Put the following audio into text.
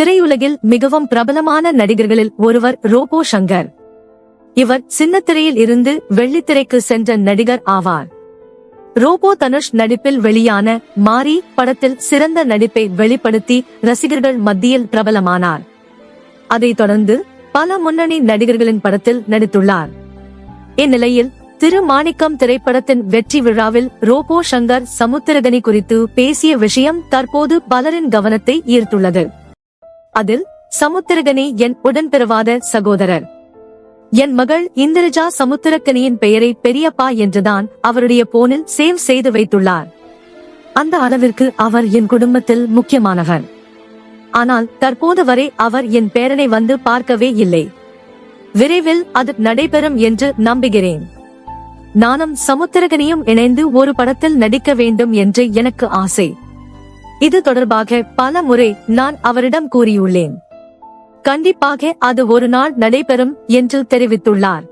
திரையுலகில் மிகவும் பிரபலமான நடிகர்களில் ஒருவர் ரோபோ சங்கர் இவர் சின்னத்திரையில் இருந்து வெள்ளித்திரைக்கு சென்ற நடிகர் ஆவார். ரோபோ தனுஷ் நடிப்பில் வெளியான மாரி படத்தில் சிறந்த நடிப்பை வெளிப்படுத்தி ரசிகர்கள் மத்தியில் பிரபலமானார். அதைத் தொடர்ந்து பல முன்னணி நடிகர்களின் படத்தில் நடித்துள்ளார். இந்நிலையில் திருமாணிக்கம் திரைப்படத்தின் வெற்றி விழாவில் ரோபோ சங்கர் சமுத்திரகனி குறித்து பேசிய விஷயம் தற்போது பலரின் கவனத்தை ஈர்த்துள்ளது. அதில் சமுத்திரகனி என் உடன்பிறவாத சகோதரர். என் மகள் இந்திரஜா சமுத்திரக்கனியின் பெயரை பெரியப்பா என்றுதான் அவருடைய போனில் சேவ் செய்து வைத்துள்ளார். அந்த அளவிற்கு அவர் என் குடும்பத்தில் முக்கியமானவர். ஆனால் தற்போது வரை அவர் என் பேரனை வந்து பார்க்கவே இல்லை. விரைவில் அது நடைபெறும் என்று நம்புகிறேன். நானும் சமுத்திரகனியும் இணைந்து ஒரு படத்தில் நடிக்க வேண்டும் என்று எனக்கு ஆசை. இது தொடர்பாக பல முறை நான் அவரிடம் கூறியுள்ளேன். கண்டிப்பாக அது ஒரு நாள் நடைபெறும் என்று தெரிவித்துள்ளார்.